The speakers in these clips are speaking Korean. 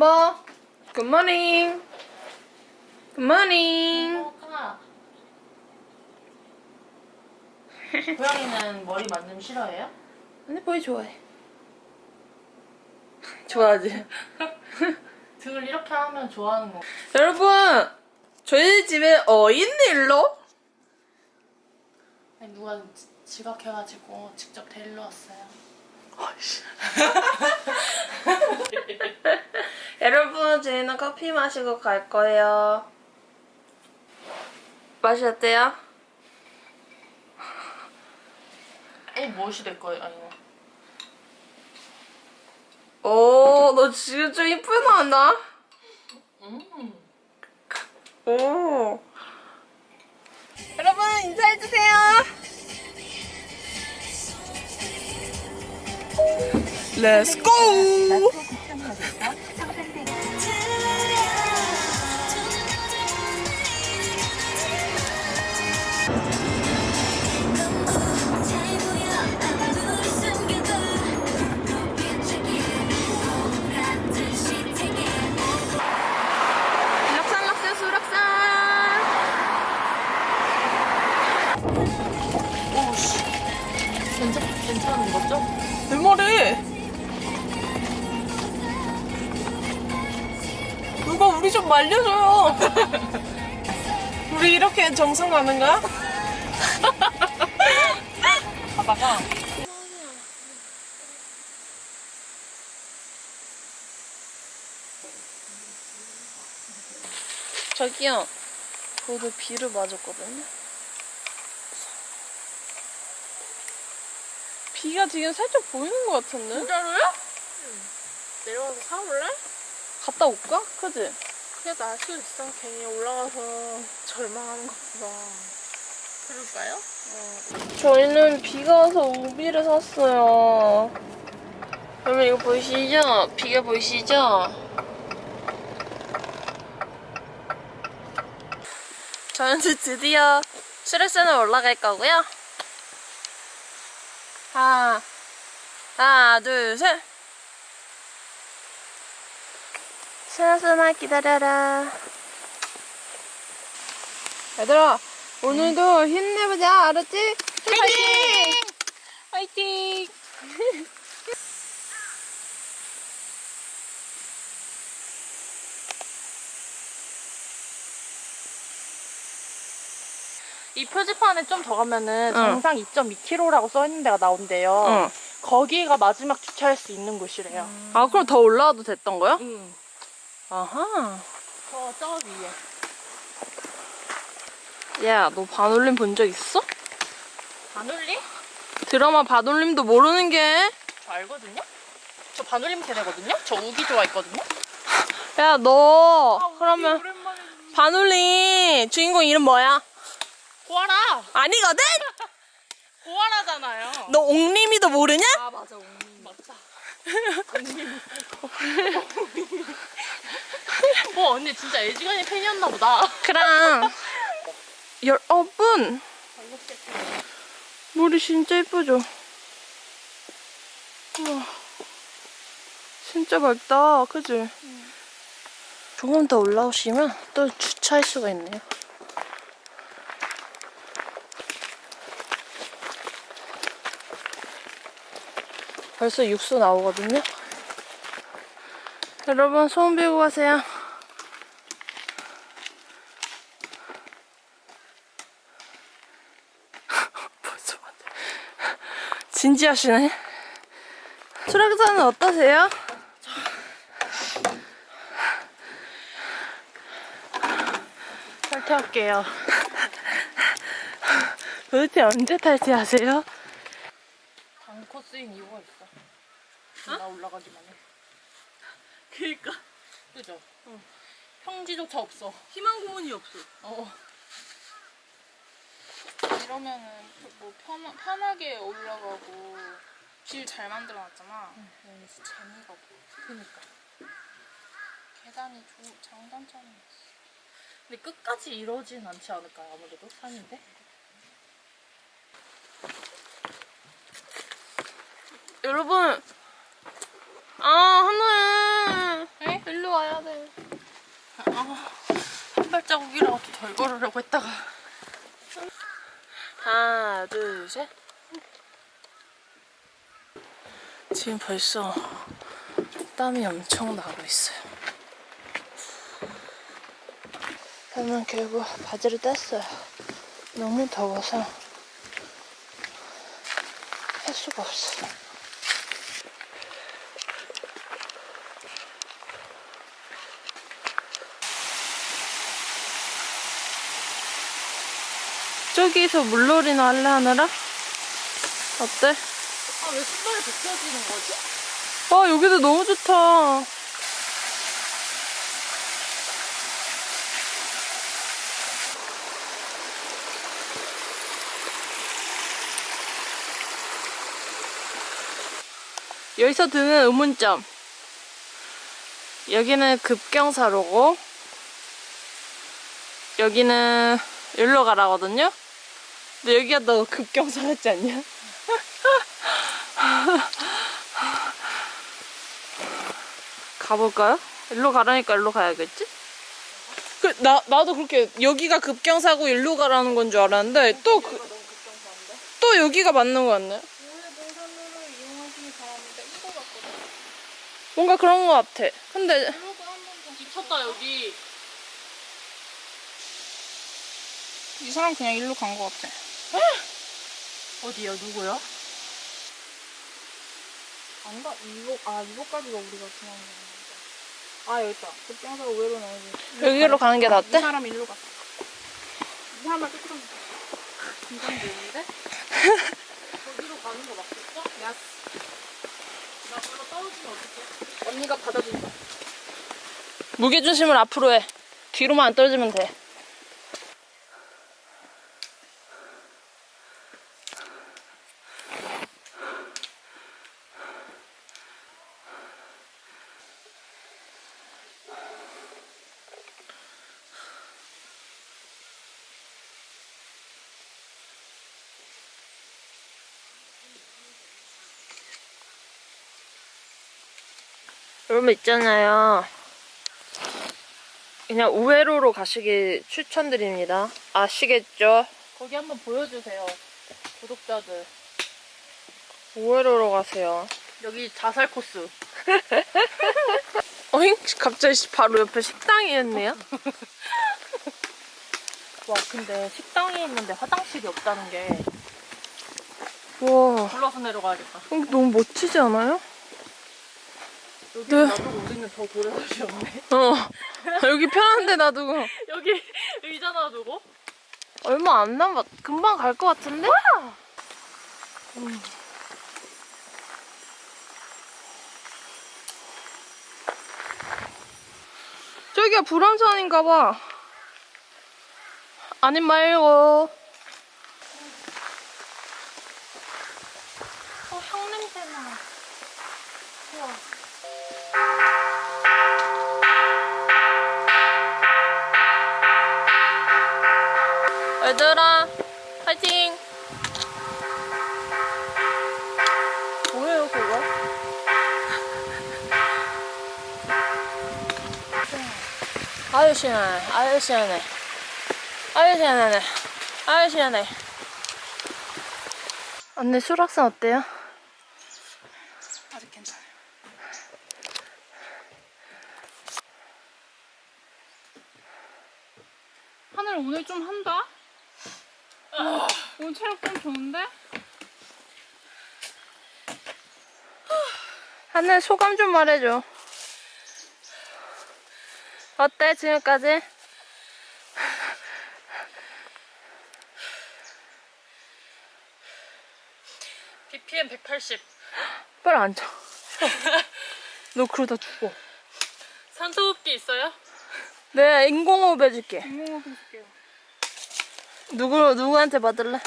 햄버 굿모닝 굿모닝 어, 고양이는 머리 만듦 싫어해요? 근데 보이 좋아해. 좋아하지. 등을 이렇게 하면 좋아하는 거. 여러분 저희 집에 어 있네 일로? 아니, 누가 지- 지각해가지고 직접 데리러 왔어요. 여러분 저희는 커피 마시고 갈 거예요 맛이 어때요? 어, 무엇이 될 거예요? 아니요. 오, 너 지금 좀 이쁘게 나왔나? 음. 오. 여러분, 인사해주세요. Let's go! 정성 가는 거야? 가다가 저기요. 저도 비를 맞았거든요. 비가 지금 살짝 보이는 것 같은데? 진짜로요? 내려가서 사올래? 갔다 올까? 그지? 그게 나을 수 있어. 괜히 올라가서 절망하는 것보다. 그럴까요? 저희는 비가 와서 우비를 샀어요. 여러분 이거 보이시죠? 비가 보이시죠? 저는 드디어 수레선을 올라갈 거고요. 하나, 하나, 둘, 셋. 수레선아 기다려라. 얘들아, 오늘도 힘내보자, 알았지? 화이팅! 화이팅! 이 표지판에 좀 더 가면은 응. 정상 2.2km라고 써 있는 데가 나온대요. 응. 거기가 마지막 주차할 수 있는 곳이래요. 아, 그럼 더 올라와도 됐던 거야? 응. 아하. 저 저 위에. 야, 너 반올림 본 적 있어? 반올림? 드라마 반올림도 모르는 게. 저 알거든요? 저 반올림 세대거든요? 저 우기 좋아했거든요? 야, 너, 아, 우기 그러면 오랜만에 반올림 주인공 이름 뭐야? 고아라! 아니거든? 고아라잖아요. 너 옥림이도 모르냐? 아 맞아 옹님 맞다. 어 언니 진짜 애지간히 팬이었나 보다. 그럼. 여러분, 물이 진짜 예쁘죠? 우와. 진짜 맑다, 그지? 조금 더 올라오시면 또 주차할 수가 있네요. 벌써 육수 나오거든요. 여러분, 소원 빌고 가세요. 진지하시네. 수락산은 어떠세요? 탈퇴할게요. 도대체 언제 탈퇴하세요? 단 코스인 이유가 있어. 나 올라가기만 해. 그니까 그죠? 응. 평지조차 없어. 희망 고문이 없어. 어. 이러면은 뭐 편, 편하게 올라가고 길 잘 만들어놨잖아. 응. 진짜 재미가 없어. 그니까. 계단이 좀 장단점이 있어. 근데 끝까지 이러진 않지 않을까요? 아무래도 산인데. 여러분, 아, 덜 걸으려고 했다가 하나, 둘, 셋. 지금 벌써 땀이 엄청 나고 있어요. 저는 결국 바지를 뗐어요. 너무 더워서 할 수가 없어. 저기서 물놀이나 할래 하느라? 어때? 아 왜 신발이 벗겨지는 거지? 아 여기도 너무 좋다. 여기서 드는 의문점. 여기는 급경사로고, 여기는 일로 가라거든요? 근데 여기가 더 급경사 같지 않냐? 가볼까요? 일로 가라니까 일로 가야겠지? 그, 나, 나도 그렇게 여기가 급경사고 일로 가라는 건 줄 알았는데 또, 그, 또 여기가 맞는 거 같네. 뭔가 그런 거 같아. 근데 미쳤다 여기. 이 사람 그냥 일로 간거 같아. 어디야 누구야? 안 가 이거 아 이거까지가 우리가 지나는 거아 여기 있다. 급경사 의외로 나오지. 여기로 가는 게 이 낫대? 사람 일로 갔어. 이 사람만 갔어. 긴장되는데? 거기로 가는 거 맞겠어? 야스. 나 그거 떨어지면 어떡해? 언니가 받아준다. 무게중심을 앞으로 해. 뒤로만 안 떨어지면 돼. 여러분 있잖아요. 그냥 우회로로 가시기 추천드립니다. 아시겠죠? 거기 한번 보여주세요. 구독자들. 우회로로 가세요. 여기 자살 코스. 어잉? 갑자기 바로 옆에 식당이 있네요? 와 근데 식당이 있는데 화장실이 없다는 게 와, 불러서 내려가야겠다. 어, 너무 멋지지 않아요? 여기 네. 놔두고 우리는 더 도래도시 없네. 어. 여기 편한데 놔두고. 여기 의자 놔두고. 얼마 안 남았, 금방 갈 것 같은데? 음. 저기가 불암산인가 봐. 아님 말고. 얘들아, 파이팅! 뭐예요, 그거? 아유, 시원하네. 아유, 시원해. 아유, 시원하네. 아유, 시원해. 언니, 수락산 어때요? 아직 괜찮아요. 하늘 오늘 좀 한다? 오늘 체력 좀 좋은데? 하늘 소감 좀 말해줘. 어때, 지금까지? BPM 180. 빨리 앉아. 너 그러다 죽어. 산소호흡기 있어요? 내가 인공호흡 해줄게. 인공호흡 해줄게요. 누구, 누구한테 받을래?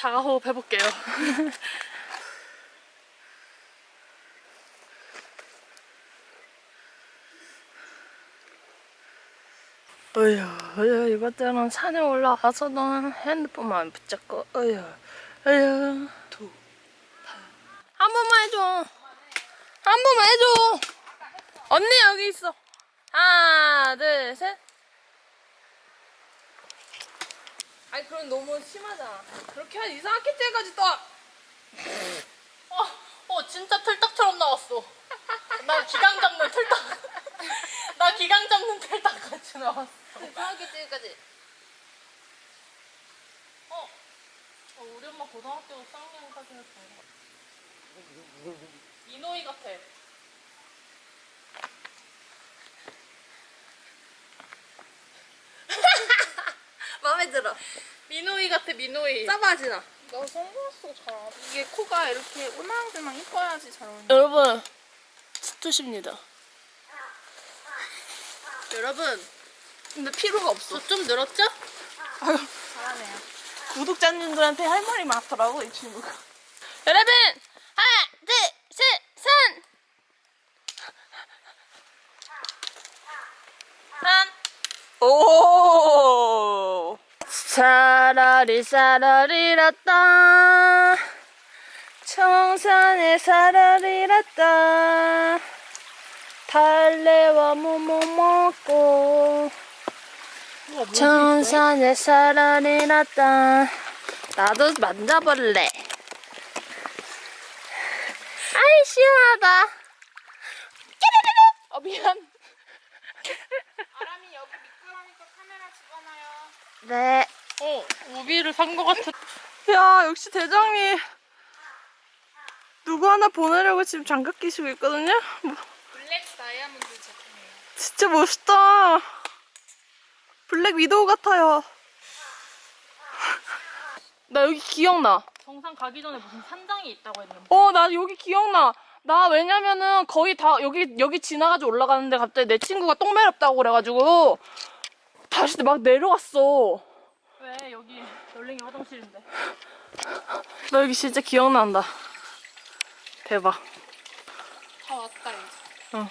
자가호흡 해볼게요. 어휴, 어휴, 이것들은 산에 올라가서는 핸드폰만 붙잡고, 어휴, 어휴. 두, 한 번만 해줘. 한 번만 해줘. 언니 여기 있어. 하나, 둘, 셋. 아니 그럼 너무 심하잖아. 그렇게 한 이상하게 째가지 또. 어, 어 진짜 틀딱처럼 나왔어. 나 기강 잡는 틀딱. 나 기강 잡는 틀딱 같이 나왔어. 이상하게 째가지. 어, 어 우리 엄마 고등학교 쌍년 사진을 본 거. 이노이 같아. 마음에 들어. 미노이 같아 미노이. 싸바지나. 나 선글라스 잘 안. 이게 코가 이렇게 울망울망 이뻐야지 잘 어울려. 여러분 스투십니다. 여러분, 근데 필요가 없어. 저좀 늘었죠? 아유, 잘하네요. 구독자님들한테 할 말이 많더라고 이 친구가. 여러분 하나 둘셋 산. 산. 오. 사라리 사라리랐다. 청산에 사라리랐다. 달래와 무모 먹고. 청산에 사라리 났다. 나도 만져볼래. 아이, 시원하다. 깨르르르! 어, 미안. 아람이 여기 미끄러니까 카메라 집어넣어요. 네. 어, 우비를 산거 같아. 야, 역시 대장님. 누구 하나 보내려고 지금 장갑 끼시고 있거든요? 뭐, 블랙 다이아몬드 제품이에요. 진짜 멋있다. 블랙 위도우 같아요. 나 여기 기억나. 정상 가기 전에 무슨 산장이 있다고 했는데. 어, 나 여기 기억나. 나 왜냐면은 거의 다 여기 여기 지나가지고 올라가는데 갑자기 내 친구가 똥 매렵다고 그래가지고 다시 막 내려왔어. 왜 여기 널랭이 화장실인데? 나 여기 진짜 기억난다. 대박. 다 왔다 이제. 어.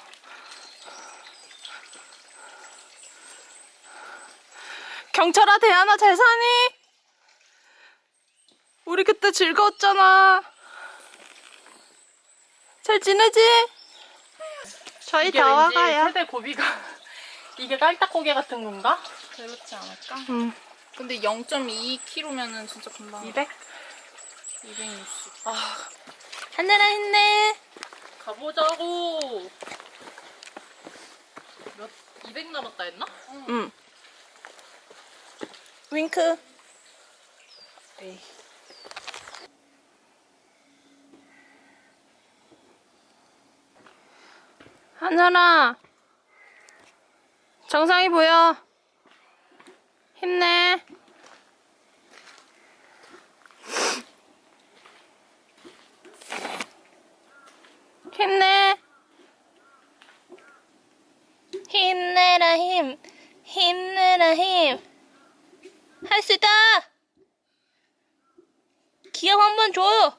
경찰아, 대안아, 잘 사니? 우리 그때 즐거웠잖아. 잘 지내지? 저희 이게 다 왠지 와가요. 세대 고비가 이게 깔딱 고개 같은 건가? 그렇지 않을까? 응. 근데 0.2kg면은 진짜 금방 200? 260. 아, 하늘아 했네. 가보자고. 몇 200 남았다 했나? 응. 윙크. 에이. 하늘아. 정상이 보여. 힘내. 힘내. 힘내라 힘. 힘내라 힘. 할 수 있다. 기합 한 번 줘요.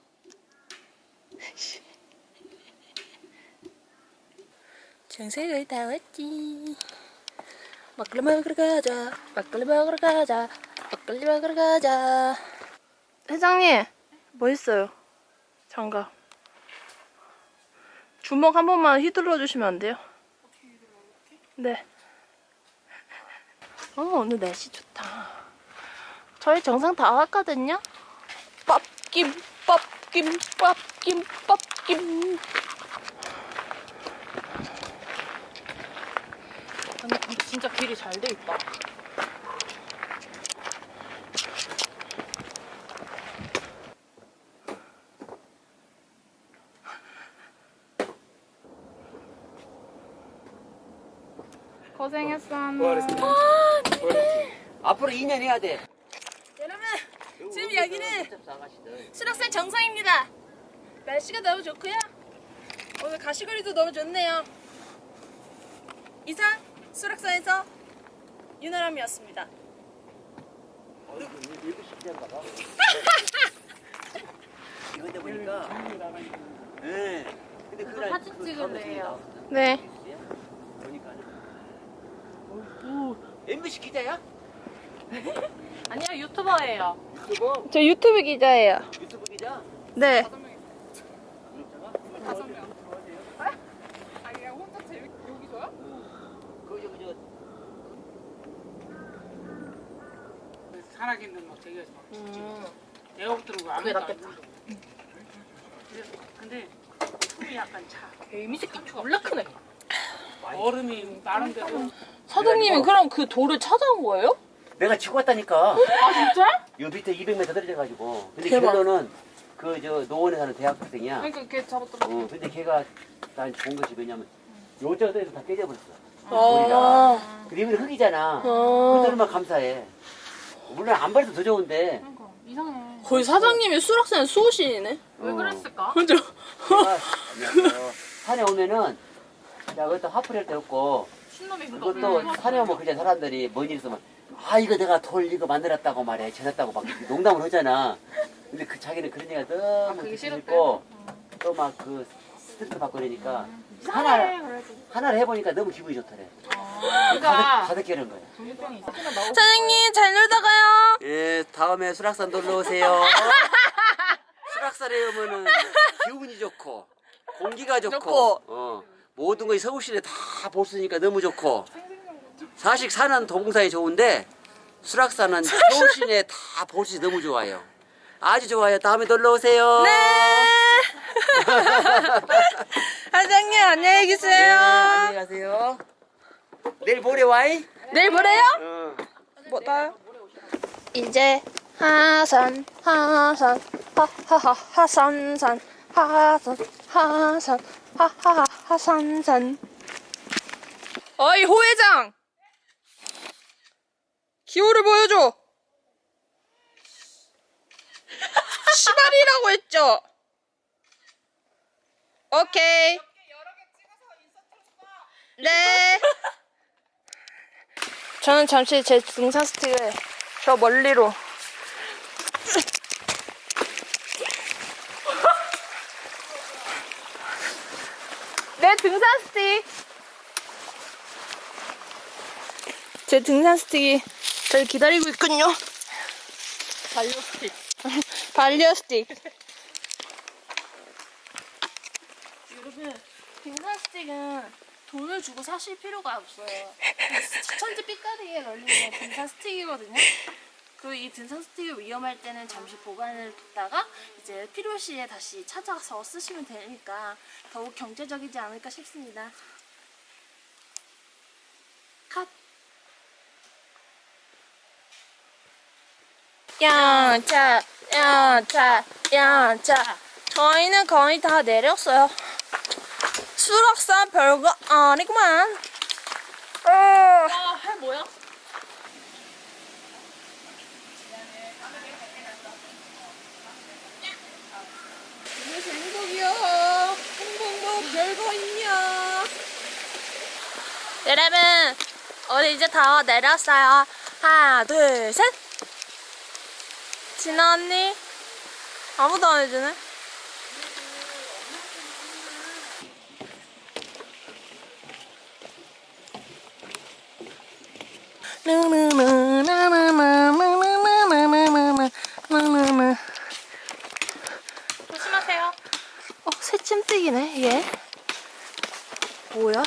정색을 다 왔지. 막걸리 먹으러 가자. 막걸리 먹으러 가자. 막걸리 먹으러 가자. 회장님, 뭐 있어요? 장갑. 주먹 한 번만 휘둘러 주시면 안 돼요? 네. 어, 오늘 날씨 좋다. 저희 정상 다 왔거든요? 빡김, 빡김, 빡김, 빡김. 진짜 길이 잘 돼 있다. 고생했어, 한나. 앞으로 2년 해야 돼. 여러분, 지금 여기는. 수락산 정상입니다. 날씨가 너무 좋고요. 오늘 가시거리도 너무 좋네요. 이상 수락산에서. 이거 돼 보니까. 예. 근데 그 날 사진 그 찍을래요. 네. 보니까. 오, MBC 기자야? 아니요, 유튜버예요. 유튜버? 저 유튜브 기자예요. 유튜브 기자? 네. 구독자가? 다섯 명. 아, 그냥 혼자 재밌, 여기서요? 그 저기 저 살아있는 막 되게 막 음. 내가 볼 때는 그게 낫겠다. 근데 숨이 약간 차. 개미 새끼 졸라 크네. 얼음이 나름대로 사장님이 그럼 그 돌을 찾아온 거예요? 내가 치고 왔다니까. 아 진짜? 요 밑에 200m 떨어져가지고. 근데 대박. 걔도는 그 저 노원에 사는 대학생이야. 그러니까 걔 잡았더라. 어, 근데 걔가 난 좋은 것이 뭐냐면 요자가 떠서 다 깨져버렸어. 아. 근데 이건 흙이잖아. 어. 그들만 감사해. 물론 안 버려도 더 좋은데. 그러니까 이상해. 거의 사장님이 수락산 수호신이네. 왜 어. 그랬을까? 그죠? 걔가 안녕하세요. 산에 오면은 야 그것도 화풀이할 때 없고 신놈이 그것도 산에 오면 그냥 사람들이 뭔 일 있으면 아 이거 내가 돌 이거 만들었다고 말해 찾았다고 막 농담을 하잖아 근데 그 자기는 그런 얘기가 너무 그게 듣기 싫었대? 싫고 또 막 그 스트레스 받고 그러니까 이상해 하나 그래도. 하나를 해보니까 너무 기분이 좋더래 그러니까 가득 가득 깨는 거야. 사장님 잘 놀다 가요. 예 다음에 수락산 놀러 오세요 수락산에 오면은 기운이 좋고 공기가 좋고, 좋고. 어, 모든 것이 서울시내 다 볼 수 있으니까 너무 좋고 사실 산은 도봉산이 좋은데 수락산은 서울 시내 다 볼 수 있어 너무 좋아요. 아주 좋아요. 다음에 놀러 오세요. 네. 사장님 안녕히 네, 계세요. 안녕히 가세요. 내일 모레 와이. 내일 뭐래요? 어. 뭐다? 이제 하산 하산 하하하 하산산 하산 하산 하하하 하산산 어이 호 회장. 기호를 보여줘. 시발이라고 했죠. 오케이. 네. 저는 잠시 제 등산 스틱을 저 멀리로 내 등산 스틱 제 등산 스틱이 저를 기다리고 있군요 발효 스틱. 발리어 스틱 여러분 등산 스틱은 돈을 주고 사실 필요가 없어요. 천지 삐까리에 널리는 등산 스틱이거든요. 그이 등산 스틱을 위험할 때는 잠시 보관을 뒀다가 이제 필요시에 다시 찾아서 쓰시면 되니까 더욱 경제적이지 않을까 싶습니다. 양차 양차 양차 저희는 거의 다 내렸어요. 수락산 별거 아니구만. 어. 아, 할 뭐야? 여러분 우리 이제 다 내렸어요. 하나 둘 셋 진아 언니? 아무도 안 해주네 조심하세요. 어, 새침대기네, 얘. 뭐야?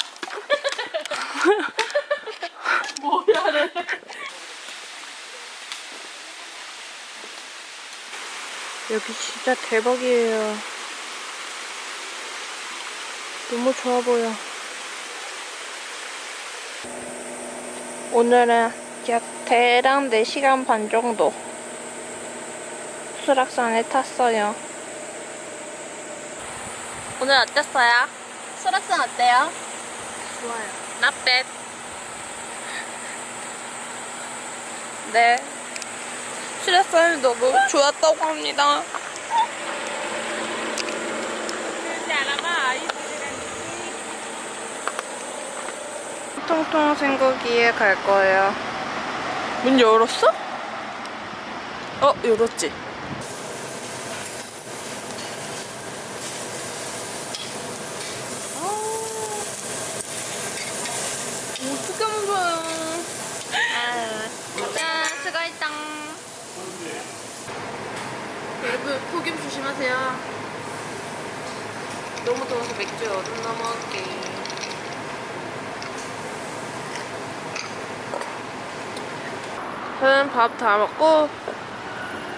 뭐야래. 여기 진짜 대박이에요. 너무 좋아 보여. 오늘은 약 대략 4시간 반 정도 수락산에 탔어요. 오늘 어땠어요? 수락산 어때요? 좋아요. Not bad. 네. 수락산이 너무 좋았다고 합니다. 통통 생고기에 갈 거예요. 문 열었어? 어, 열었지. 어떻게 먹어요? 짠 수고했다 여러분 폭염 조심하세요. 너무 더워서 맥주 여름 넘어갈게. 저는 밥 다 먹고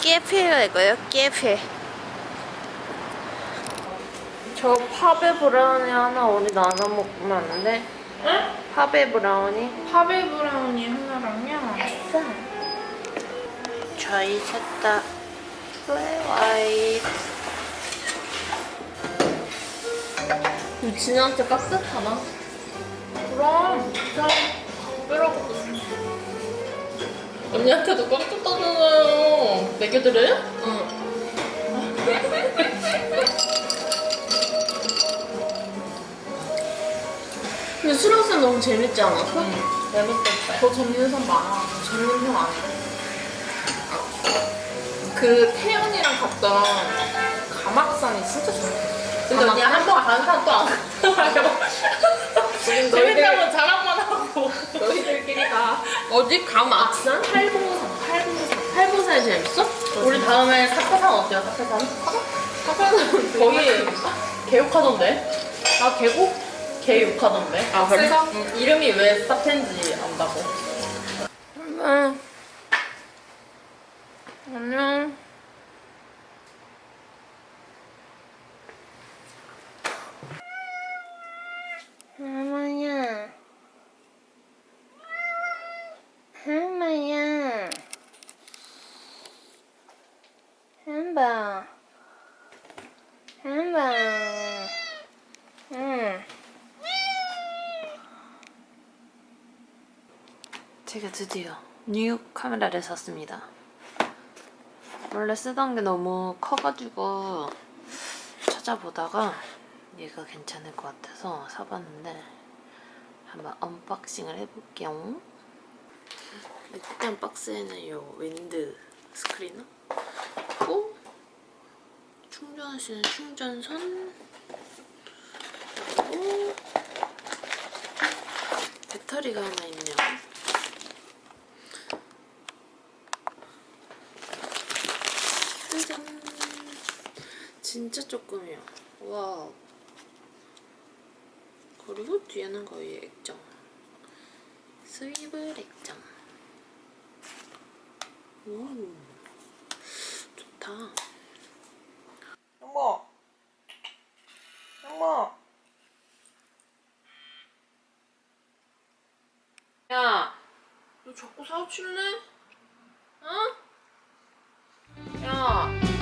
깨피를 이거요 깨피 저 파베 브라우니 하나 우리 나눠 먹으면 안 돼? 응? 파베 브라우니 파베 브라우니 하나랑요. 저희 셋다 플레이 와이트 진우한테 깍듯하나? 그럼 진짜 강배라거든. 언니한테도 깜짝하잖아요. 먹여드려요? 응. 근데 수락산 너무 재밌지 않았어? 재밌겠다. 더 재밌는 사람 많아. 재밌는 형 아니야. 그 태연이랑 갔던 가막산이 진짜 재밌었어. 근데 언니 한번 간산 또안 가요. 재밌다고 자랑만 하고 너희들끼리 가. 어디 가막산? 팔봉산 팔봉산 팔봉산이 재밌어? 우리 다음에 사파산 어때요? 사파산? 사파산 거의 개욕하던데? 나 계곡? 개욕하던데? 아 그래? 응, 이름이 왜 사텐지 안다고? 응. 안녕. 할머니야. 할머니야. 한바. 응. 제가 드디어 뉴 카메라를 샀습니다. 원래 쓰던 게 너무 커가지고 찾아보다가 얘가 괜찮을 것 같아서 사봤는데 한번 언박싱을 해볼게요. 일단 박스에는 이 윈드 스크리너 있고 충전할 수 있는 충전선 그리고 배터리가 하나 있네요. 진짜 조금이야. 와. 그리고 뒤에는 거의 액정. 스위블 액정. 오. 좋다. 엄마. 엄마. 야. 너 자꾸 사고칠래? 응? 어? 야.